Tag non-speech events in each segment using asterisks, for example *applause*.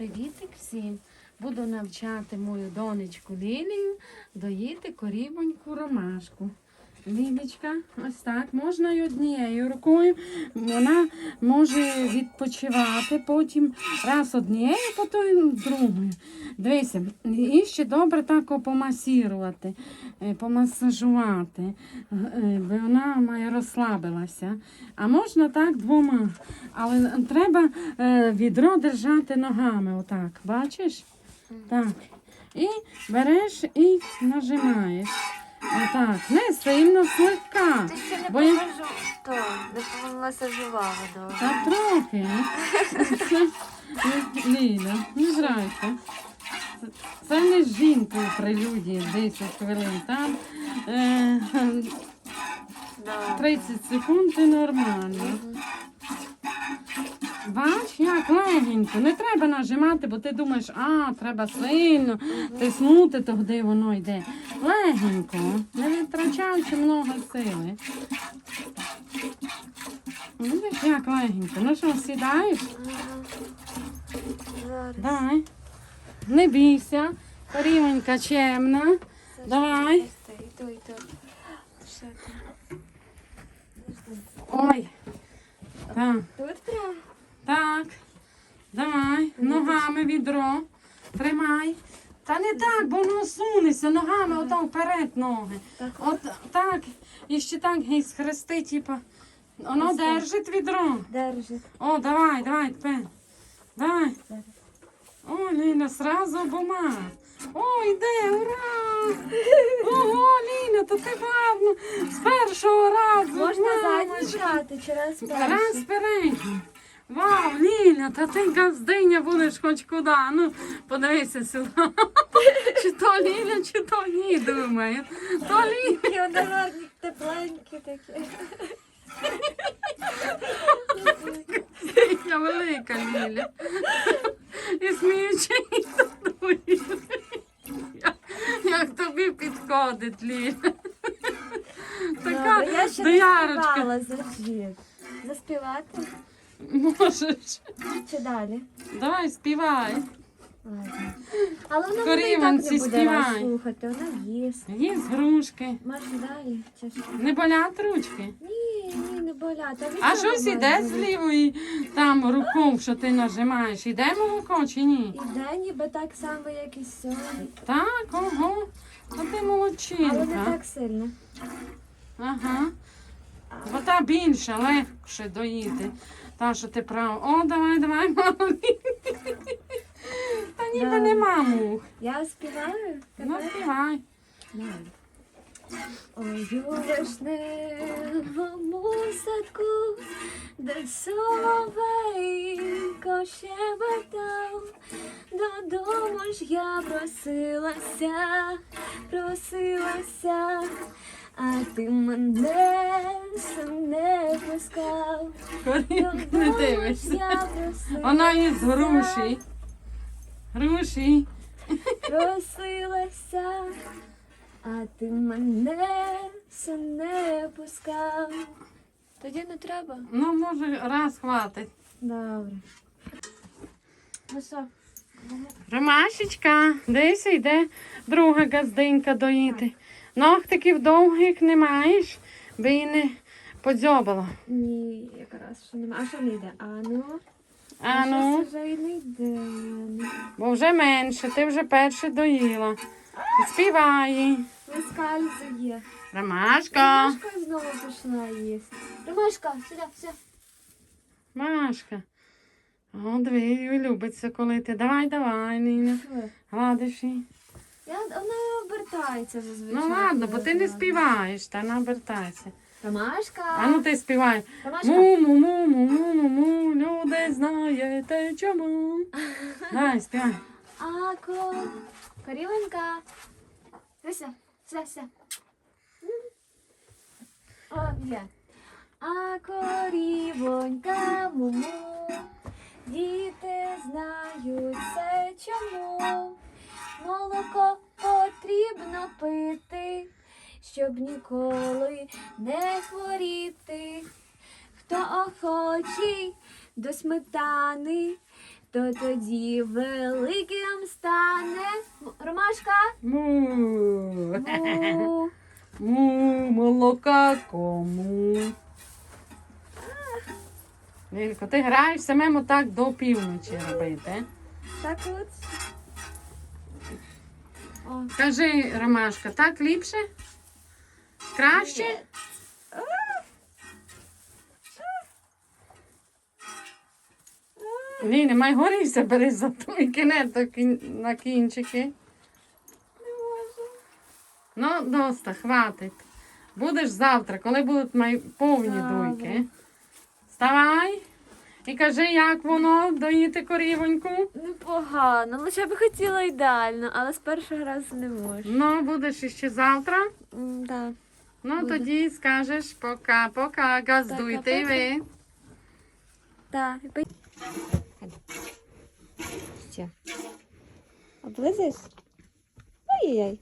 Привітик всім! Буду навчати мою донечку Лілію доїти корівоньку ромашку. Лілічка, ось так, можна й однією рукою. Вона може відпочивати, потім раз однією, потім другою. Дивися, і ще добре так помасірувати, е, помасажувати, е, бо вона має розслабилася. А можна так двома. Але треба е, відро держати ногами, отак, бачиш? Так. І береш і нажимаєш. Отак. Не сильно слегка. Ти ще не Бо я- то не помасажувала добре. Та трохи. Ліля, не грайся. Це не з жінкою прелюдія 10 хвилин. Там е, 30 секунд і нормально. Бач, як легенько. Не треба нажимати, бо ти думаєш, а, треба сильно тиснути, тоді воно йде. Легенько, не витрачаючи много сили. Видиш, як легенько. Ну що, сідаєш? Давай. Не бійся. Рівенька чемна. Давай. Ой. Так. Ногами відро. Тримай. Та не так, бо воно сунеться ногами, ото вперед ноги. Так. От так. І ще так і схрести, типа. Воно держить відро. Держи. О, давай, давай, тепер. Давай. О, Ліля, сразу обома. О, йде, ура! Ого, Ліля, то ти гарно. З першого разу. Можна брати через Раз перший. передній. Вау, Ліля, та ти газдиня будеш хоч куди. Ну, подивися сюди. Чи то Ліля, чи то ні, думаю. То Ліля. І вони гарні, тепленькі такі. Я велика Ліля. І сміючи і. Як- тобі підходить, Ліля. Така Добре, я ще не доярочка. співала за. Заспівати Можеш. чи далі? Давай, співай. Ладно. Але вона мене і так Коріванці, не буде вас співай. слухати, вона їсть. Є з грушки. Може далі? Чи що? Не болять ручки. Ні, ні, не болять. А щось іде з лівої там рукою, що ти нажимаєш. Іде молоко чи ні? Іде ніби так само, як і сьогодні. Так, ого. А ти Але не молодчинка. так сильно. Ага. Бо та більше, легше доїти. Та, що ти прав. О, давай, давай, *laughs* мамі. Та ніби Да. нема мух. Я співаю. Ну, співай. Ой, вишневому садку, де соловейко щебетав, додому ж я просилася, просилася, ти мене сам не пускав. Не дивишся. Вона із груші. Груші. просилася, а ти мене все не пускав. Тоді не треба. Ну, може, раз хватить. Добре. Ну що? Ромашечка, десь йде друга газдинька доїти. Ногтиків довгих не маєш, би і не подзьобала. Ні, якраз що нема. А що не йде? А ну? А ну, щось вже і не йде. бо вже менше, ти вже перше доїла. Співай. Вискальзує. Ромашка. Ромашка знову пішла їсти. Ромашка, сюди, сюди. Машка. О, дві любиться, коли ти. Давай, давай, Ніна. Гладиш її. Я, вона обертається зазвичай. Ну ладно, бо ти не співаєш, та не обертайся. Ромашка. А ну ти співай. Ромашка. Му-му, му-му, му-му, му, люди знаєте чому. Давай, співай. А ко... Корівенька. Дивися, все, все. О, є. А корівонька муму, діти знають це чому. Пити, щоб ніколи не хворіти. Хто охочий до сметани, хто тоді великим стане? Ромашка? Му. Му. Му, молока кому. Лілько, ти граєш самому так до півночі робити. Так от. Кажи, Ромашка, так ліпше? Краще? Ні, немає горівся, бери за той кінець на кінчики. Ну, доста, хватить. Будеш завтра, коли будуть май... повні дуйки. Вставай і кажи, як воно доїти корівоньку. Непогано, лише би хотіла ідеально, але з першого разу не можу. Ну, будеш іще завтра. М, Да. Ну, Буде. тоді скажеш пока-пока, газдуйте і ви. Так. Все. Облизуєш? Ой-ой-ой.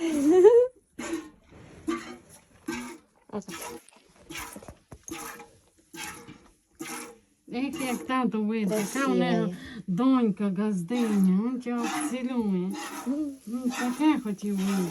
Ех, *laughs* як тато вийде, яка у неї донька газдиня, він тебе обцілує. Ну, таке хотів вийти.